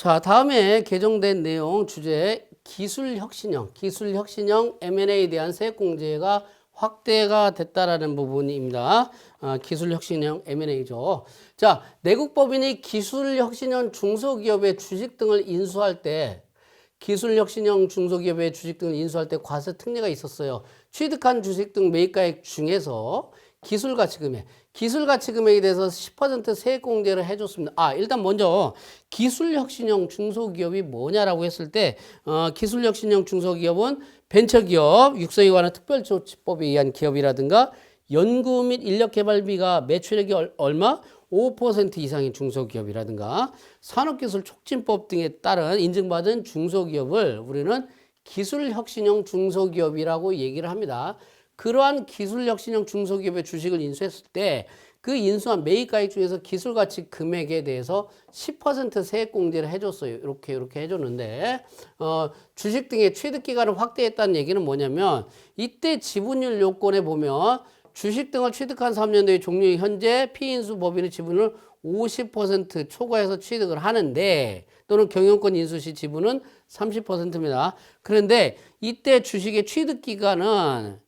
자, 다음에 개정된 내용 주제 기술 혁신형, 기술 혁신형 M&A에 대한 세액 공제가 확대가 됐다라는 부분입니다. 아, 기술 혁신형 M&A죠. 자, 내국 법인이 기술 혁신형 중소기업의 주식 등을 인수할 때 기술 혁신형 중소기업의 주식 등을 인수할 때 과세 특례가 있었어요. 취득한 주식 등 매입가액 중에서 기술 가치금액, 기술 가치금액에 대해서 10% 세액 공제를 해줬습니다. 아, 일단 먼저 기술 혁신형 중소기업이 뭐냐라고 했을 때 어, 기술 혁신형 중소기업은 벤처기업, 육성에 관한 특별조치법에 의한 기업이라든가 연구 및 인력개발비가 매출액이 얼- 얼마? 5% 이상인 중소기업이라든가 산업기술 촉진법 등에 따른 인증받은 중소기업을 우리는 기술혁신형 중소기업이라고 얘기를 합니다. 그러한 기술 혁신형 중소기업의 주식을 인수했을 때 그 인수한 매입가액 중에서 기술가치 금액에 대해서 10% 세액 공제를 해줬어요. 이렇게 이렇게 해줬는데 어, 주식 등의 취득 기간을 확대했다는 얘기는 뭐냐면 이때 지분율 요건에 보면 주식 등을 취득한 3년도의 종료일 현재 피인수 법인의 지분을 50% 초과해서 취득을 하는데 또는 경영권 인수 시 지분은 30%입니다. 그런데 이때 주식의 취득 기간은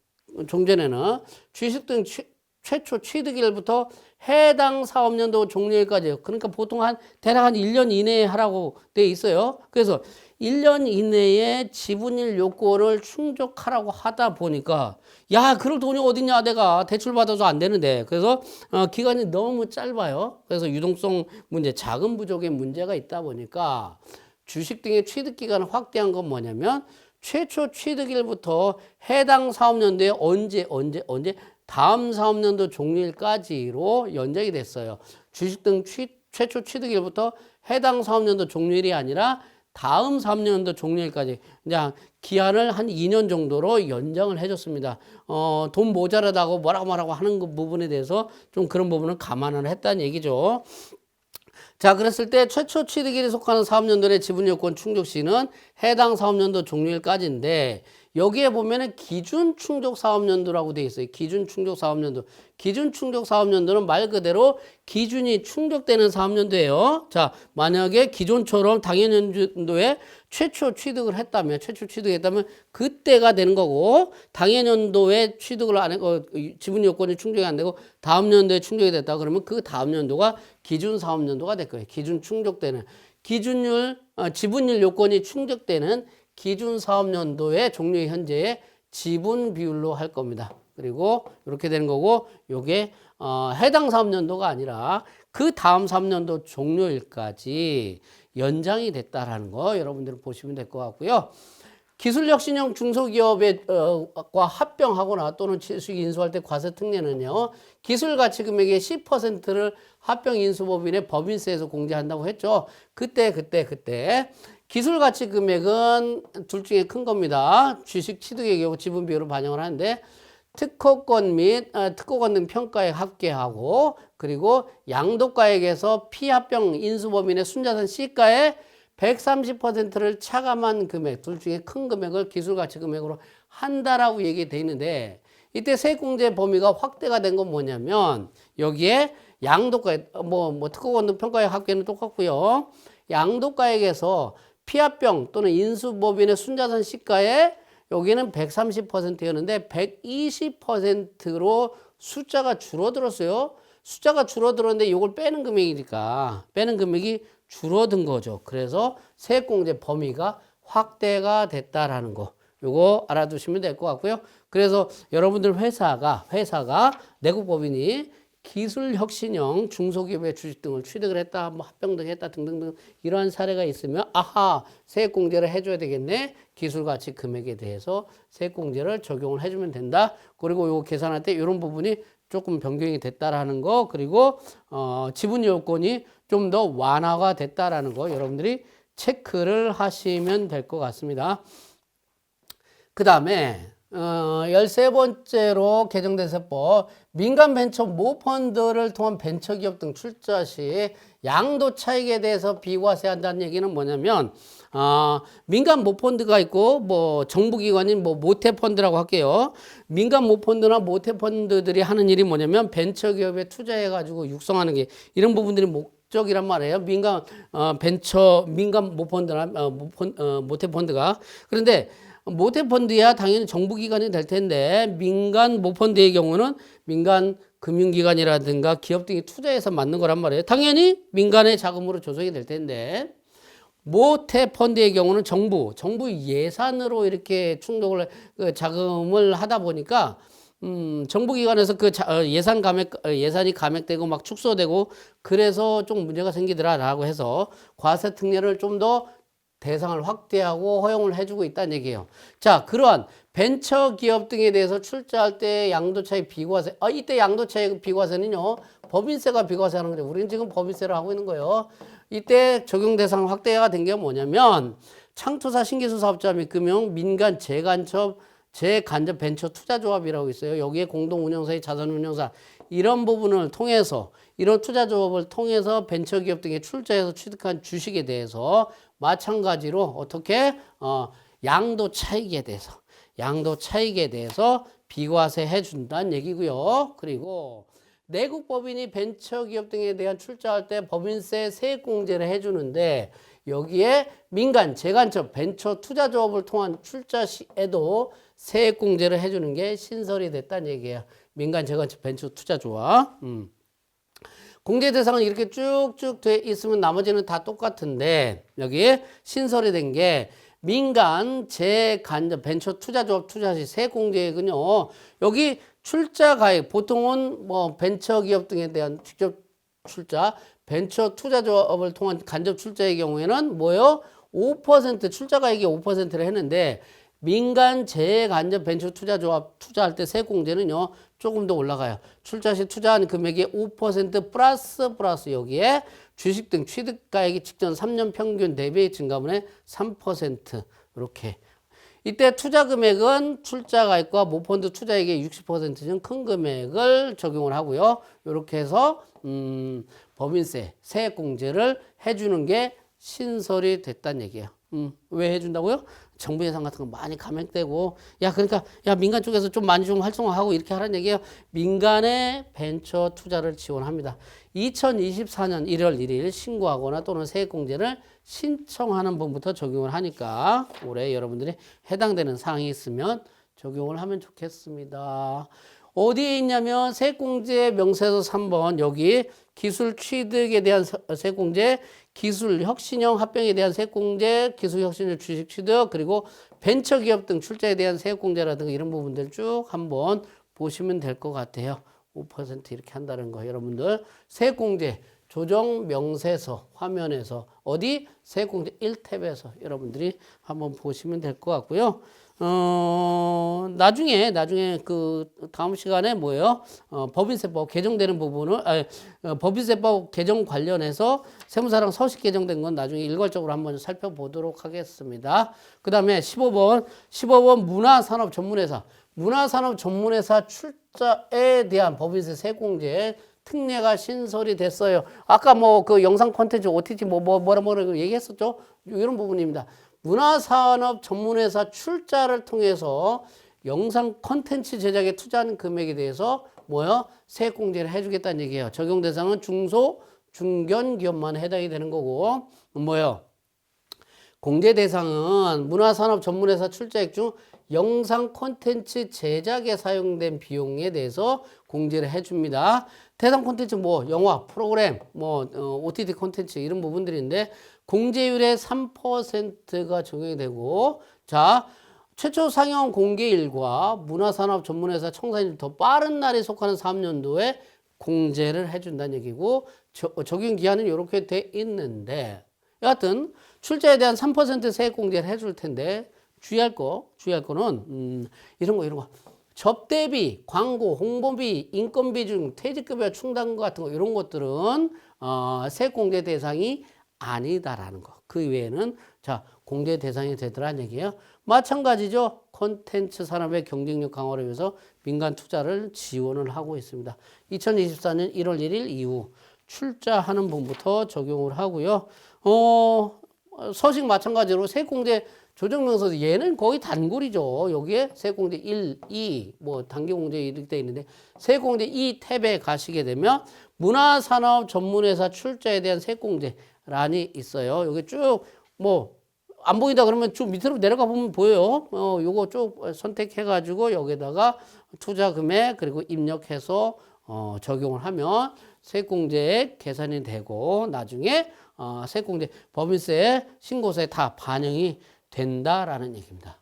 종전에는 주식 등 취- 최초 취득일부터 해당 사업년도 종료일까지요. 그러니까 보통 한 대략 한 1년 이내에 하라고 돼 있어요. 그래서 1년 이내에 지분일 요건을 충족하라고 하다 보니까 야, 그럴 돈이 어딨냐 내가 대출 받아서 안 되는데. 그래서 어, 기간이 너무 짧아요. 그래서 유동성 문제, 자금 부족의 문제가 있다 보니까 주식 등의 취득 기간을 확대한 건 뭐냐면 최초 취득일부터 해당 사업년도에 언제 언제 언제 다음 사업년도 종료일까지로 연장이 됐어요. 주식 등 취, 최초 취득일부터 해당 사업년도 종료일이 아니라 다음 사업년도 종료일까지 그냥 기한을 한 2년 정도로 연장을 해줬습니다. 어, 돈 모자라다고 뭐라고 뭐라고 하는 그 부분에 대해서 좀 그런 부분을 감안을 했다는 얘기죠. 자, 그랬을 때 최초 취득일에 속하는 사업년도 내 지분 요건 충족 시는 해당 사업년도 종료일까지인데 여기에 보면은 기준 충족 사업년도라고 돼 있어요. 기준 충족 사업년도. 기준 충족 사업년도는 말 그대로 기준이 충족되는 사업년도예요. 자, 만약에 기존처럼 당해년도에 최초 취득을 했다면, 최초 취득했다면 그때가 되는 거고, 당해년도에 취득을 안 했고, 지분 요건이 충족이 안 되고, 다음 연도에 충족이 됐다 그러면 그 다음 연도가 기준 사업년도가 될 거예요. 기준 충족되는. 기준율, 어, 지분율 요건이 충족되는 기준 사업년도의 종료의 현재의 지분 비율로 할 겁니다. 그리고 이렇게 되는 거고, 요게 어, 해당 사업년도가 아니라 그 다음 사업년도 종료일까지 연장이 됐다라는 거 여러분들 보시면 될 것 같고요. 기술혁신형 중소기업과 합병하거나 또는 수익 인수할 때 과세 특례는요. 기술가치 금액의 10%를 합병 인수법인의 법인세에서 공제한다고 했죠. 그때 그때 그때 기술 가치 금액은 둘 중에 큰 겁니다. 주식 취득의 경우 지분 비율을 반영을 하는데 특허권 및 아, 특허권 등 평가액 합계하고 그리고 양도가액에서 피합병 인수법인의 순자산 시가의 130%를 차감한 금액 둘 중에 큰 금액을 기술 가치 금액으로 한다라고 얘기돼 있는데 이때 세액공제 범위가 확대가 된 건 뭐냐면 여기에 양도가액 뭐, 뭐 특허권 등 평가액 합계는 똑같고요 양도가액에서 피합병 또는 인수법인의 순자산 시가에 여기는 130%였는데 120%로 숫자가 줄어들었어요. 숫자가 줄어들었는데 이걸 빼는 금액이니까 빼는 금액이 줄어든 거죠. 그래서 세액공제 범위가 확대가 됐다라는 거. 요거 알아두시면 될 것 같고요. 그래서 여러분들 회사가 회사가 내국법인이 기술혁신형 중소기업의 주식 등을 취득을 했다, 뭐 합병 등 했다 등등등 이러한 사례가 있으면 아하 세액공제를 해줘야 되겠네 기술가치 금액에 대해서 세액공제를 적용을 해주면 된다. 그리고 요 계산할 때 이런 부분이 조금 변경이 됐다라는 거 그리고 어, 지분 요건이 좀 더 완화가 됐다라는 거 여러분들이 체크를 하시면 될 것 같습니다. 그 다음에 어, 13번째로 개정된 세법 민간 벤처 모펀드를 통한 벤처기업 등 출자 시 양도 차익에 대해서 비과세한다는 얘기는 뭐냐면 어, 민간 모펀드가 있고 뭐 정부기관인 뭐 모태펀드라고 할게요. 민간 모펀드나 모태펀드들이 하는 일이 뭐냐면 벤처기업에 투자해 가지고 육성하는 게 이런 부분들이 뭐 적이란 말이에요. 민간 어, 벤처 민간 모펀드나 어, 모펀, 어, 모태펀드가 그런데 모태펀드야 당연히 정부 기관이 될 텐데 민간 모펀드의 경우는 민간 금융기관이라든가 기업 등이 투자해서 만든 거란 말이에요. 당연히 민간의 자금으로 조성이 될 텐데 모태 펀드의 경우는 정부, 정부 예산으로 이렇게 충족을 그 자금을 하다 보니까 음, 정부 기관에서 그 자, 어, 예산 감액 어, 예산이 감액되고 막 축소되고 그래서 좀 문제가 생기더라라고 해서 과세 특례를 좀 더 대상을 확대하고 허용을 해주고 있다는 얘기예요. 자, 그러한 벤처 기업 등에 대해서 출자할 때 양도차익 비과세, 아, 이때 양도차익 비과세는요, 법인세가 비과세 하는 거죠. 우리는 지금 법인세를 하고 있는 거예요. 이때 적용 대상 확대가 된 게 뭐냐면 창투사 신기술 사업자 및 금융 민간 재간첩 재간접 벤처 투자조합이라고 있어요. 여기에 공동운영사의 자산운용사 이런 부분을 통해서 이런 투자조합을 통해서 벤처기업 등에 출자해서 취득한 주식에 대해서 마찬가지로 어떻게 어, 양도 차익에 대해서 양도 차익에 대해서 비과세 해준다는 얘기고요. 그리고 내국 법인이 벤처기업 등에 대한 출자할 때 법인세 세액공제를 해주는데 여기에 민간 재간첩 벤처 투자조합을 통한 출자 시에도 세액공제를 해주는 게 신설이 됐다는 얘기예요. 민간 재간첩 벤처 투자조합. 음. 공제 대상은 이렇게 쭉쭉 돼 있으면 나머지는 다 똑같은데 여기에 신설이 된 게 민간 재간접 벤처 투자조합 투자 시 세공제액은요. 여기 출자 가액 보통은 뭐 벤처 기업 등에 대한 직접 출자 벤처 투자조합을 통한 간접 출자의 경우에는 뭐요? 5% 출자 가액이 5%를 했는데 민간 재간접 벤처 투자조합 투자할 때 세공제는요 조금 더 올라가요. 출자 시 투자한 금액의 5% 플러스 플러스 여기에 주식 등 취득가액이 직전 3년 평균 대비 증가분의 3% 이렇게 이때 투자 금액은 출자 가액과 모펀드 투자액의 60%중 큰 금액을 적용을 하고요. 이렇게 해서 음, 법인세 세액 공제를 해주는 게 신설이 됐다는 얘기예요. 음, 왜 해준다고요? 정부 예산 같은 거 많이 감액되고 야 그러니까 야 민간 쪽에서 좀 많이 좀 활성화하고 이렇게 하라는 얘기예요. 민간의 벤처 투자를 지원합니다. 2024년 1월 1일 신고하거나 또는 세액공제를 신청하는 분부터 적용을 하니까 올해 여러분들이 해당되는 사항이 있으면 적용을 하면 좋겠습니다. 어디에 있냐면 세공제 명세서 3번 여기 기술 취득에 대한 세- 세공제, 기술 혁신형 합병에 대한 세공제, 기술 혁신형 주식 취득 그리고 벤처 기업 등 출자에 대한 세공제라든가 이런 부분들 쭉 한번 보시면 될 것 같아요. 5% 이렇게 한다는 거 여러분들 세공제 조정 명세서 화면에서 어디 세공제 1탭에서 여러분들이 한번 보시면 될 것 같고요. 어, 나중에, 나중에 그 다음 시간에 뭐예요? 어, 법인세법 개정되는 부분을, 아니, 어, 법인세법 개정 관련해서 세무사랑 서식 개정된 건 나중에 일괄적으로 한번 살펴보도록 하겠습니다. 그 다음에 15번, 15번 문화산업 전문회사. 문화산업 전문회사 출자에 대한 법인세 세공제 특례가 신설이 됐어요. 아까 뭐 그 영상 콘텐츠 OTT 뭐, 뭐 뭐라 뭐라 얘기했었죠. 이런 부분입니다. 문화산업 전문회사 출자를 통해서 영상 콘텐츠 제작에 투자하는 금액에 대해서 뭐요? 세액공제를 해주겠다는 얘기예요. 적용 대상은 중소, 중견 기업만 해당이 되는 거고 뭐요? 공제 대상은 문화산업 전문회사 출자액 중 영상 콘텐츠 제작에 사용된 비용에 대해서 공제를 해줍니다. 대상 콘텐츠 뭐 영화, 프로그램, 뭐 어, OTT 콘텐츠 이런 부분들인데 공제율의 3%가 적용이 되고 자 최초 상영 공개일과 문화산업 전문회사 청산일 더 빠른 날에 속하는 3년도에 공제를 해준다는 얘기고 저- 적용 기한은 이렇게 돼 있는데 여하튼 출자에 대한 3% 세액 공제를 해줄 텐데 주의할 거 주의할 거는 음, 이런 거 이런 거 접대비, 광고, 홍보비, 인건비 중 퇴직급여 충당 같은 거 이런 것들은 어, 세액 공제 대상이 아니다라는 거. 그 외에는 자 공제 대상이 되더라는 얘기예요. 마찬가지죠. 콘텐츠 산업의 경쟁력 강화를 위해서 민간 투자를 지원을 하고 있습니다. 2024년 1월 1일 이후 출자하는 분부터 적용을 하고요. 어, 서식 마찬가지로 세액공제 조정명세서 얘는 거의 단골이죠. 여기에 세공제 1, 2, 뭐 단기공제 이렇게 돼 있는데 세공제 2 탭에 가시게 되면 문화산업 전문회사 출자에 대한 세공제란이 있어요. 여기 쭉 뭐 안 보인다 그러면 쭉 밑으로 내려가 보면 보여요. 어, 요거 쭉 선택해 가지고 여기다가 투자 금액 그리고 입력해서 어, 적용을 하면 세공제 계산이 되고 나중에 어, 세공제 법인세 신고서에 다 반영이 된다라는 얘기입니다.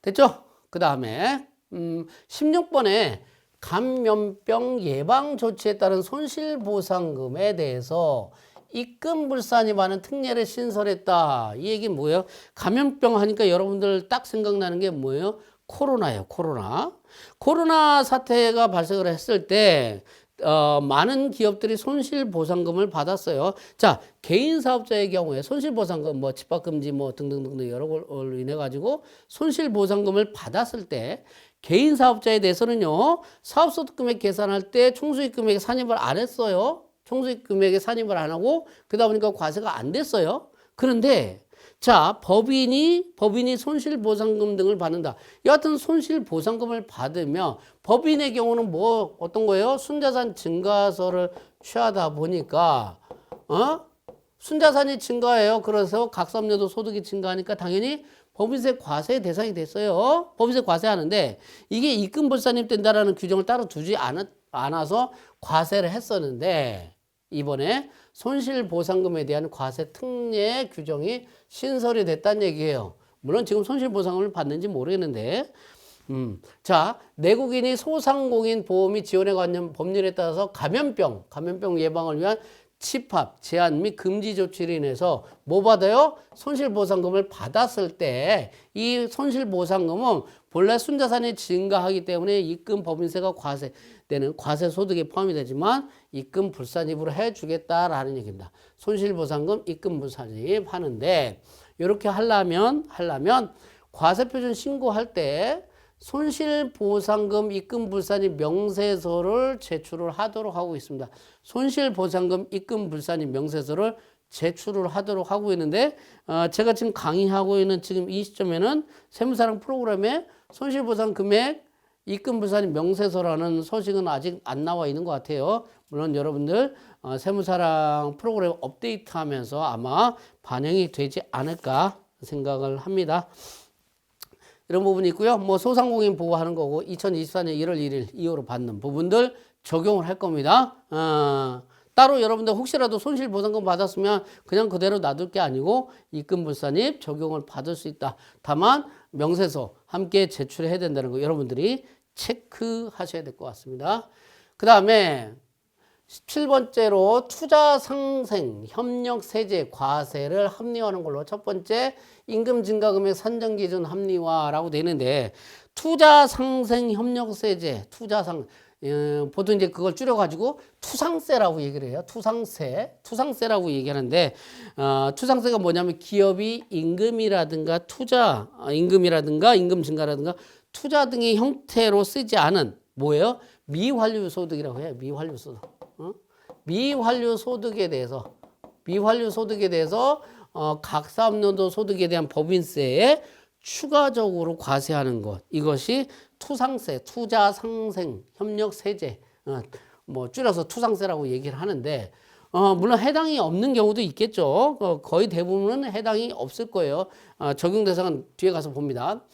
됐죠? 그 다음에 음, 16번에 감염병 예방 조치에 따른 손실 보상금에 대해서 입금 불산이 많은 특례를 신설했다. 이 얘기는 뭐예요? 감염병 하니까 여러분들 딱 생각나는 게 뭐예요? 코로나예요. 코로나. 코로나 사태가 발생을 했을 때 어, 많은 기업들이 손실보상금을 받았어요. 자, 개인 사업자의 경우에 손실보상금, 뭐 집합금지 뭐 등등등등 여러 걸로 인해 가지고 손실보상금을 받았을 때 개인 사업자에 대해서는요, 사업소득 금액 계산할 때 총수익 금액에 산입을 안 했어요. 총수익 금액에 산입을 안 하고 그러다 보니까 과세가 안 됐어요. 그런데 자, 법인이 법인이 손실 보상금 등을 받는다. 여하튼 손실 보상금을 받으면 법인의 경우는 뭐 어떤 거예요? 순자산 증가서를 취하다 보니까 어? 순자산이 증가해요. 그래서 각섭녀도 소득이 증가하니까 당연히 법인세 과세 대상이 됐어요. 법인세 과세하는데 이게 입금불산입 된다라는 규정을 따로 두지 않아서 과세를 했었는데 이번에 손실보상금에 대한 과세 특례 규정이 신설이 됐다는 얘기예요. 물론 지금 손실보상금을 받는지 모르겠는데 음, 자, 내국인이 소상공인 보험이 지원에 관련 법률에 따라서 감염병, 감염병 예방을 위한 집합, 제한 및 금지 조치를 인해서 뭐 받아요? 손실보상금을 받았을 때 이 손실보상금은 본래 순자산이 증가하기 때문에 입금 법인세가 과세되는 과세 소득에 포함이 되지만 입금 불산입으로 해주겠다라는 얘기입니다. 손실보상금 입금 불산입 하는데 이렇게 하려면 하려면 과세표준 신고할 때 손실보상금 입금불산입 명세서를 제출을 하도록 하고 있습니다. 손실보상금 입금불산입 명세서를 제출을 하도록 하고 있는데 어, 제가 지금 강의하고 있는 지금 이 시점에는 세무사랑 프로그램에 손실보상 금액 입금불산입 명세서라는 소식은 아직 안 나와 있는 것 같아요. 물론 여러분들 어, 세무사랑 프로그램 업데이트하면서 아마 반영이 되지 않을까 생각을 합니다. 이런 부분이 있고요. 뭐 소상공인 보호하는 거고 2024년 1월 1일 이후로 받는 부분들 적용을 할 겁니다. 어, 따로 여러분들 혹시라도 손실보상금 받았으면 그냥 그대로 놔둘 게 아니고 입금불산입 적용을 받을 수 있다. 다만 명세서 함께 제출해야 된다는 거 여러분들이 체크하셔야 될 것 같습니다. 그 다음에 17번째로 투자 상생 협력 세제 과세를 합리화하는 걸로 첫 번째 임금 증가 금액 산정 기준 합리화라고 되는데 투자 상생 협력 세제 투자 상 어, 보통 이제 그걸 줄여가지고 투상세라고 얘기를 해요. 투상세, 투상세라고 얘기하는데 어, 투상세가 뭐냐면 기업이 임금이라든가 투자, 어, 임금이라든가 임금 증가라든가 투자 등의 형태로 쓰지 않은 뭐예요? 미환류 소득이라고 해요. 미환류 소득. 어? 미환류 소득에 대해서 미환류 소득에 대해서 어, 각 사업연도 소득에 대한 법인세에 추가적으로 과세하는 것 이것이 투상세, 투자 상생 협력 세제 어, 뭐 줄여서 투상세라고 얘기를 하는데 어, 물론 해당이 없는 경우도 있겠죠. 어, 거의 대부분은 해당이 없을 거예요. 어, 적용 대상은 뒤에 가서 봅니다.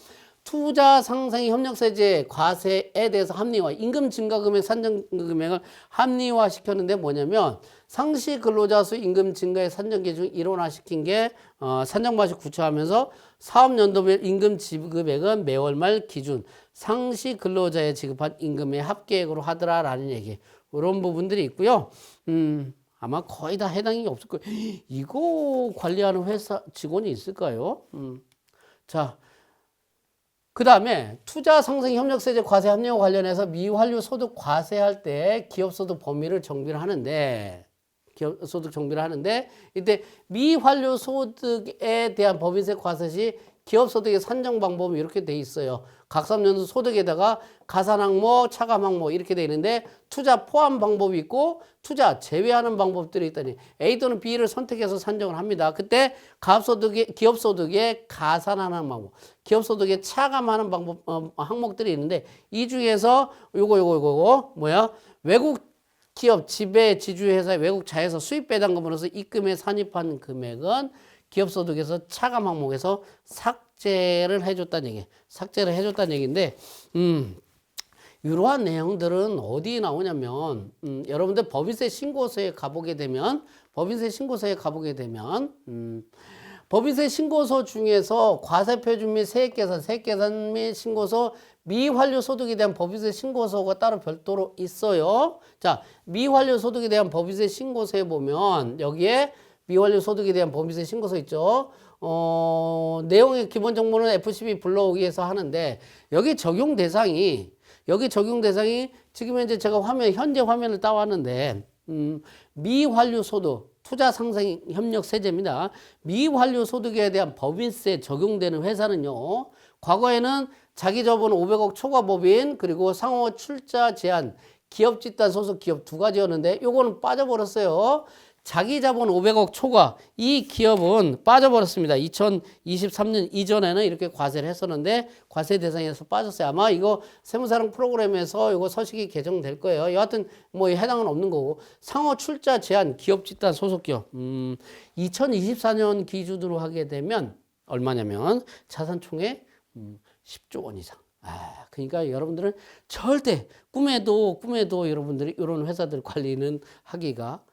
투자 상생 협력세제 과세에 대해서 합리화, 임금 증가 금액 산정 금액을 합리화 시켰는데 뭐냐면 상시 근로자 수 임금 증가의 산정 기준 일원화 시킨 게 어, 산정 방식 구체화하면서 사업 연도별 임금 지급액은 매월 말 기준 상시 근로자의 지급한 임금의 합계액으로 하더라라는 얘기 그런 부분들이 있고요. 음, 아마 거의 다 해당이 없을 거예요. 이거 관리하는 회사 직원이 있을까요? 음, 자. 그 다음에 투자 상생 협력세제 과세 합리화 관련해서 미환류 소득 과세할 때 기업 소득 범위를 정비를 하는데 기업 소득 정비를 하는데 이때 미환류 소득에 대한 법인세 과세 시 기업 소득의 산정 방법이 이렇게 돼 있어요. 각 3년도 소득에다가 가산 항목, 차감 항목 이렇게 돼 있는데 투자 포함 방법이 있고 투자 제외하는 방법들이 있다니 A 또는 B를 선택해서 산정을 합니다. 그때 가업 소득의 기업 소득에 가산하는 방법, 기업 소득에 차감하는 방법 어, 항목들이 있는데 이 중에서 요거 요거 요거 뭐야 외국 기업 지배 지주회사의 외국 자회사 수입 배당금으로서 입금에 산입한 금액은 기업 소득에서 차감 항목에서 삭제를 해줬다는 얘기. 삭제를 해줬다는 얘기인데, 음, 이러한 내용들은 어디에 나오냐면, 음, 여러분들 법인세 신고서에 가보게 되면, 법인세 신고서에 가보게 되면, 음, 법인세 신고서 중에서 과세표준 및 세액계산, 세액계산 및 신고서 미환류 소득에 대한 법인세 신고서가 따로 별도로 있어요. 자, 미환류 소득에 대한 법인세 신고서에 보면 여기에 미완료 소득에 대한 법인세 신고서 있죠. 어, 내용의 기본 정보는 FCB 불러오기에서 하는데 여기 적용 대상이 여기 적용 대상이 지금 현재 제가 화면 현재 화면을 따왔는데 음, 미환류 소득 투자 상생 협력 세제입니다. 미환류 소득에 대한 법인세 적용되는 회사는요. 과거에는 자기 자본 500억 초과 법인 그리고 상호 출자 제한 기업 집단 소속 기업 두 가지였는데 요거는 빠져버렸어요. 자기 자본 500억 초과 이 기업은 빠져버렸습니다. 2023년 이전에는 이렇게 과세를 했었는데 과세 대상에서 빠졌어요. 아마 이거 세무사랑 프로그램에서 이거 서식이 개정될 거예요. 여하튼 뭐 해당은 없는 거고 상호 출자 제한 기업 집단 소속 기업 음, 2024년 기준으로 하게 되면 얼마냐면 자산 총액 음, 10조 원 이상. 아, 그러니까 여러분들은 절대 꿈에도 꿈에도 여러분들이 이런 회사들 관리는 하기가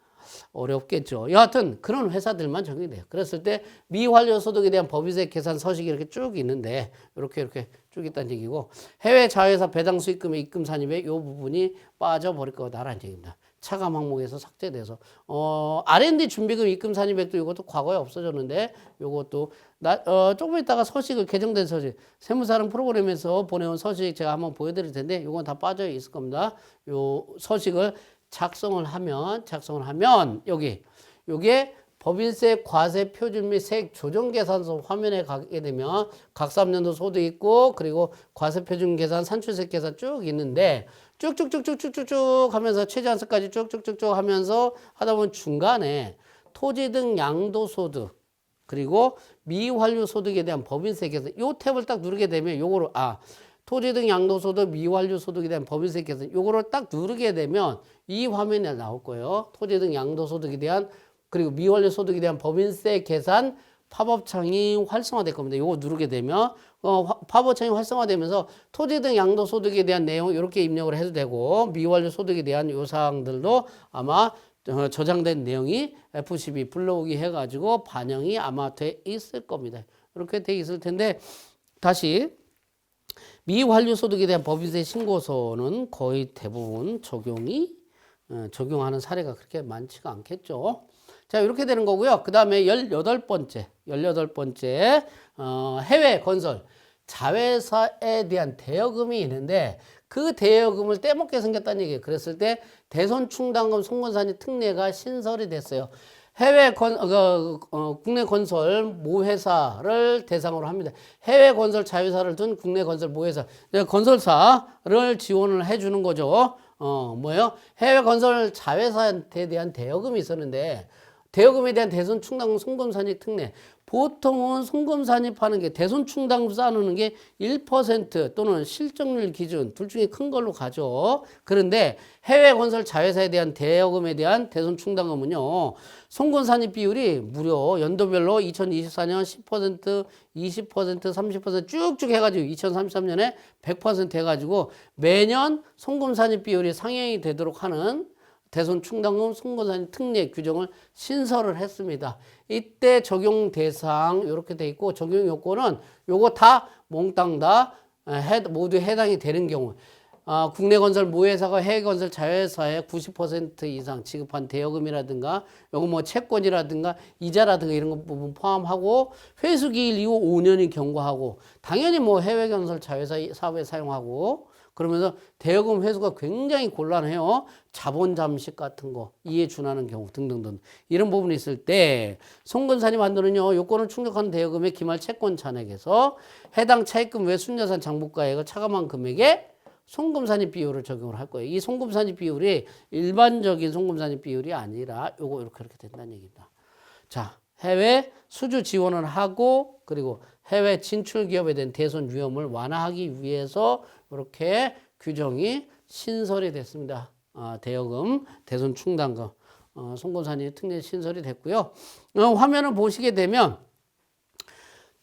어렵겠죠. 여하튼 그런 회사들만 적용이 돼요. 그랬을 때 미환료 소득에 대한 법인세 계산 서식이 이렇게 쭉 있는데 이렇게 이렇게 쭉 있다는 얘기고 해외 자회사 배당 수익금의 입금 산입에 이 부분이 빠져버릴 거다라는 얘기입니다. 차감 항목에서 삭제돼서 어 R&D 준비금 입금 산입액도 이것도 과거에 없어졌는데 이것도 나, 어, 조금 있다가 서식을 개정된 서식 세무사랑 프로그램에서 보내온 서식 제가 한번 보여드릴 텐데 이건 다 빠져 있을 겁니다. 요 서식을 작성을 하면 작성을 하면 여기 요게 법인세 과세 표준 및 세액 조정 계산서 화면에 가게 되면 각 3년도 소득 있고 그리고 과세 표준 계산 산출세 계산 쭉 있는데 쭉쭉쭉쭉쭉쭉쭉 하면서 최저한세까지 쭉쭉쭉쭉 하면서 하다 보면 중간에 토지 등 양도 소득 그리고 미환류 소득에 대한 법인세 계산 요 탭을 딱 누르게 되면 요거를 아 토지 등 양도소득, 미완료 소득에 대한 법인세 계산 요거를 딱 누르게 되면 이 화면에 나올 거예요. 토지 등 양도소득에 대한 그리고 미완료 소득에 대한 법인세 계산 팝업창이 활성화될 겁니다. 요거 누르게 되면 어, 팝업창이 활성화되면서 토지 등 양도소득에 대한 내용 이렇게 입력을 해도 되고 미완료 소득에 대한 요 사항들도 아마 어, 저장된 내용이 F12 불러오기 해가지고 반영이 아마 돼 있을 겁니다. 이렇게 돼 있을 텐데 다시 미환류 소득에 대한 법인세 신고서는 거의 대부분 적용이 어, 적용하는 사례가 그렇게 많지가 않겠죠. 자, 이렇게 되는 거고요. 그 다음에 18번째, 18번째, 어, 해외 건설 자회사에 대한 대여금이 있는데 그 대여금을 떼먹게 생겼다는 얘기예요. 그랬을 때 대손충당금 송건산이 특례가 신설이 됐어요. 해외 건, 어, 어, 국내 건설 모회사를 대상으로 합니다. 해외 건설 자회사를 둔 국내 건설 모회사. 건설사를 지원을 해주는 거죠. 어, 뭐예요? 해외 건설 자회사한테 대한 대여금이 있었는데, 대여금에 대한 대손 충당 송금산입 특례. 보통은 송금 산입하는 게 대손 충당 쌓아놓는 게 1% 또는 실적률 기준 둘 중에 큰 걸로 가죠. 그런데 해외 건설 자회사에 대한 대여금에 대한 대손 충당금은요. 송금 산입 비율이 무려 연도별로 2024년 10%, 20%, 30% 쭉쭉 해가지고 2033년에 100% 해가지고 매년 송금 산입 비율이 상향이 되도록 하는 대손 충당금 송금 산입 특례 규정을 신설을 했습니다. 이때 적용 대상 이렇게 돼 있고 적용 요건은 요거 다 몽땅 다 해, 모두 해당이 되는 경우. 아, 국내 건설 모회사가 해외 건설 자회사에 90% 이상 지급한 대여금이라든가 요거 뭐 채권이라든가 이자라든가 이런 것 부분 포함하고 회수 기일 이후 5년이 경과하고 당연히 뭐 해외 건설 자회사 사업에 사용하고 그러면서 대여금 회수가 굉장히 곤란해요. 자본 잠식 같은 거, 이에 준하는 경우 등등등 이런 부분이 있을 때 송근산이 만드는요 요건을 충족하는 대여금의 기말 채권 잔액에서 해당 차입금 외 순자산 장부가액을 차감한 금액에 송금산입 비율을 적용을 할 거예요. 이 송금산입 비율이 일반적인 송금산입 비율이 아니라 요거 이렇게 이렇게 된다는 얘기입니다. 자, 해외 수주 지원을 하고 그리고 해외 진출 기업에 대한 대손 위험을 완화하기 위해서 이렇게 규정이 신설이 됐습니다. 아, 대여금, 대손 충당금, 어, 송금산이 특례 신설이 됐고요. 어, 화면을 보시게 되면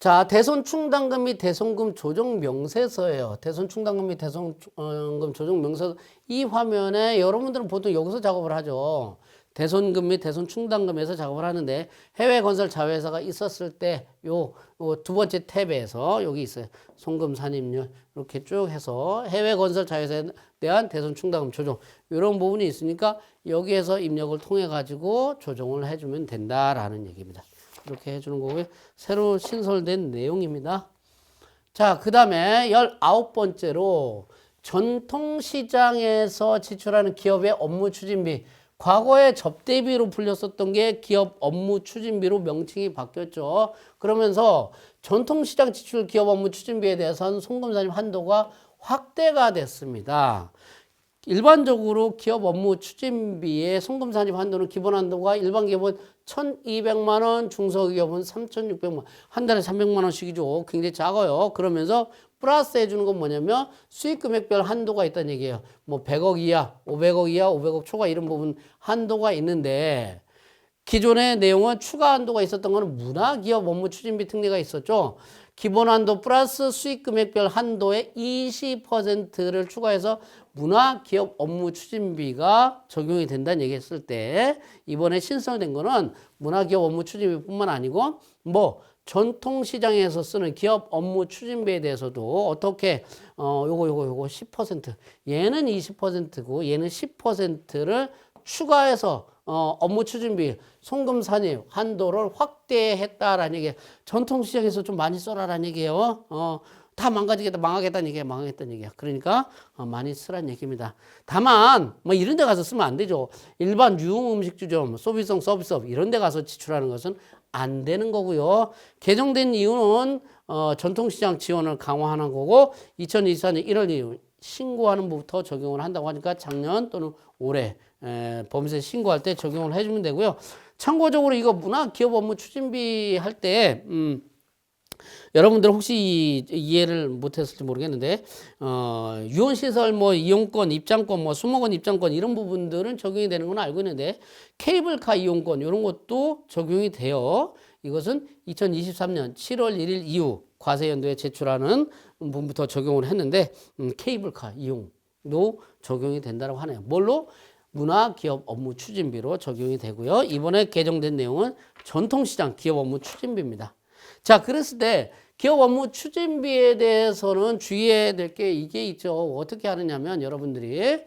자, 대손 충당금 및 대손금 조정 명세서예요. 대손 충당금 및 대손금 조정 명세서. 이 화면에 여러분들은 보통 여기서 작업을 하죠. 대손금 및 대손 충당금에서 작업을 하는데 해외 건설 자회사가 있었을 때 요 두 번째 탭에서 여기 있어요. 송금 산입률 이렇게 쭉 해서 해외 건설 자회사에 대한 대손 충당금 조정 이런 부분이 있으니까 여기에서 입력을 통해 가지고 조정을 해주면 된다라는 얘기입니다. 이렇게 해주는 거고요. 새로 신설된 내용입니다. 자, 그 다음에 열아홉 번째로 전통시장에서 지출하는 기업의 업무 추진비. 과거에 접대비로 불렸었던 게 기업 업무 추진비로 명칭이 바뀌었죠. 그러면서 전통시장 지출 기업 업무 추진비에 대해서는 송금사님 한도가 확대가 됐습니다. 일반적으로 기업 업무 추진비의 송금 산입 한도는 기본 한도가 일반 기업은 1,200만 원, 중소기업은 3,600만 원, 한 달에 300만 원씩이죠. 굉장히 작아요. 그러면서 플러스 해주는 건 뭐냐면 수익 금액별 한도가 있다는 얘기예요. 뭐 100억 이하, 500억 이하, 500억 초과 이런 부분 한도가 있는데 기존의 내용은 추가 한도가 있었던 거는 문화기업 업무 추진 비 특례가 있었죠. 기본 한도 플러스 수익 금액별 한도의 20%를 추가해서 문화기업 업무 추진비가 적용이 된다는 얘기 했을 때 이번에 신설된 거는 문화기업 업무 추진비뿐만 아니고 뭐 전통시장에서 쓰는 기업 업무 추진비에 대해서도 어떻게 어 요거 요거 요거 10% 얘는 20%고 얘는 10%를 추가해서 어, 업무 추진비, 송금 산입 한도를 확대했다라는 얘기예요. 전통시장에서 좀 많이 써라라는 얘기예요. 어, 다 망가지겠다, 망하겠다는 얘기야, 망하겠다는 얘기야. 그러니까 어, 많이 쓰라는 얘기입니다. 다만 뭐 이런 데 가서 쓰면 안 되죠. 일반 유흥 음식주점, 소비성 서비스업 이런 데 가서 지출하는 것은 안 되는 거고요. 개정된 이유는 어, 전통시장 지원을 강화하는 거고 2024년 1월 이후 신고하는 부터 적용을 한다고 하니까 작년 또는 올해 에, 범죄 신고할 때 적용을 해주면 되고요. 참고적으로 이거 문화 기업 업무 추진비 할 때, 음, 여러분들 혹시 이- 이해를 못했을지 모르겠는데, 어, 유원시설 뭐 이용권, 입장권, 뭐 수목원 입장권 이런 부분들은 적용이 되는 건 알고 있는데, 케이블카 이용권 이런 것도 적용이 돼요. 이것은 2023년 7월 1일 이후 과세연도에 제출하는 부분부터 적용을 했는데, 음, 케이블카 이용도 적용이 된다고 하네요. 뭘로? 문화기업 업무 추진비로 적용이 되고요. 이번에 개정된 내용은 전통시장 기업 업무 추진비입니다. 자, 그랬을 때 기업 업무 추진비에 대해서는 주의해야 될 게 이게 있죠. 어떻게 하느냐면 여러분들이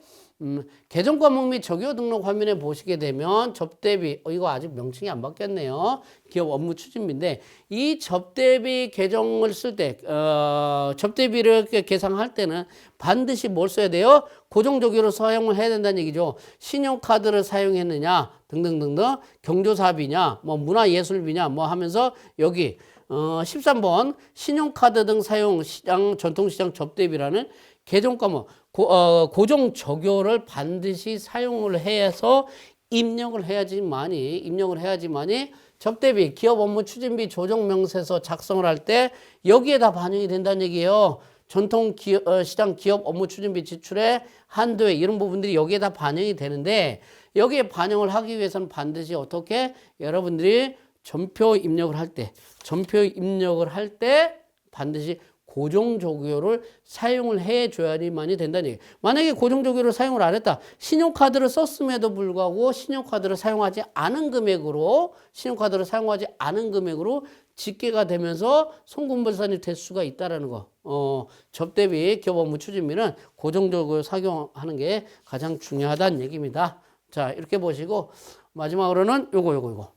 음, 개정 과목 및 적용 등록 화면에 보시게 되면 접대비, 어, 이거 아직 명칭이 안 바뀌었네요. 기업 업무 추진비인데 이 접대비 개정을 쓸 때, 어, 접대비를 계산할 때는 반드시 뭘 써야 돼요? 고정조기로 사용을 해야 된다는 얘기죠. 신용카드를 사용했느냐, 등등등등, 경조사비냐, 뭐 문화예술비냐, 뭐 하면서 여기 어, 13번 신용카드 등 사용 시장 전통시장 접대비라는 개정 과목 고, 어, 고정 적용을 반드시 사용을 해서 입력을 해야지만이 입력을 해야지만이 접대비 기업 업무 추진비 조정 명세서 작성을 할 때 여기에 다 반영이 된다는 얘기예요. 전통 기업, 어, 시장 기업 업무 추진비 지출의 한도에 이런 부분들이 여기에 다 반영이 되는데 여기에 반영을 하기 위해서는 반드시 어떻게 여러분들이 전표 입력을 할 때, 전표 입력을 할 때 반드시 고정조교를 사용을 해줘야만이 얘기예요. 만약에 고정조교를 사용을 안 했다. 신용카드를 썼음에도 불구하고 신용카드를 사용하지 않은 금액으로 신용카드를 사용하지 않은 금액으로 집계가 되면서 송금벌산이 될 수가 있다라는 거. 어, 접대비 업무 추진비는 고정적으로 사용하는 게 가장 중요하다는 얘기입니다. 자, 이렇게 보시고 마지막으로는 요거 요거 요거.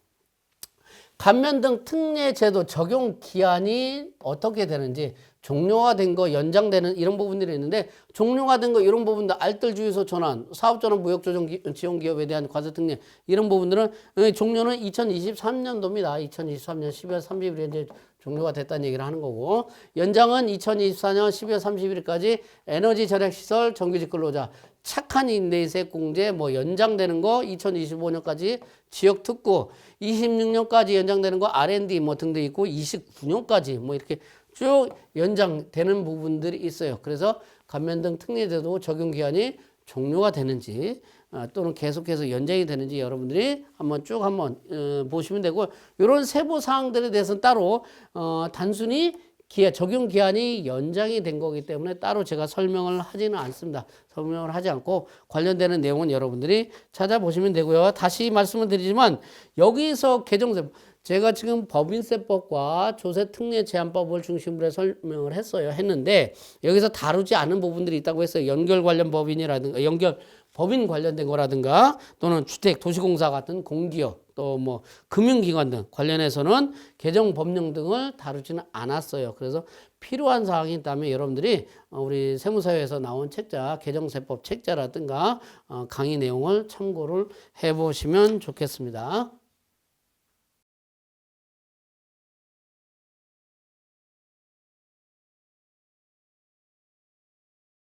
감면 등 특례 제도 적용 기한이 어떻게 되는지 종료가 된 거 연장되는 이런 부분들이 있는데 종료가 된 거 이런 부분들 알뜰 주유소 전환, 사업 전환 무역 조정 기- 지원 기업에 대한 과세 특례 이런 부분들은 어, 종료는 2023년도입니다. 2023년 12월 30일에 이제 종료가 됐다는 얘기를 하는 거고 연장은 2024년 12월 30일까지 에너지 절약 시설 정규직 근로자 착한 임대세 공제 뭐 연장되는 거 2025년까지 지역 특구 26년까지 연장되는 거 R&D 뭐 등등 있고 29년까지 뭐 이렇게 쭉 연장되는 부분들이 있어요. 그래서 감면 등 특례제도 적용 기한이 종료가 되는지 아, 또는 계속해서 연장이 되는지 여러분들이 한번 쭉 한번 어, 보시면 되고 이런 세부 사항들에 대해서는 따로 어, 단순히 기한, 적용 기한이 연장이 된 거기 때문에 따로 제가 설명을 하지는 않습니다. 설명을 하지 않고 관련되는 내용은 여러분들이 찾아보시면 되고요. 다시 말씀을 드리지만 여기서 개정세 제가 지금 법인세법과 조세특례 제한법을 중심으로 해서 설명을 했어요. 했는데 여기서 다루지 않은 부분들이 있다고 했어요. 연결 관련 법인이라든가 연결 법인 관련된 거라든가 또는 주택 도시공사 같은 공기업 또 뭐 금융기관 등 관련해서는 개정 법령 등을 다루지는 않았어요. 그래서 필요한 사항이 있다면 여러분들이 어, 우리 세무사회에서 나온 책자 개정세법 책자라든가 어, 강의 내용을 참고를 해보시면 좋겠습니다.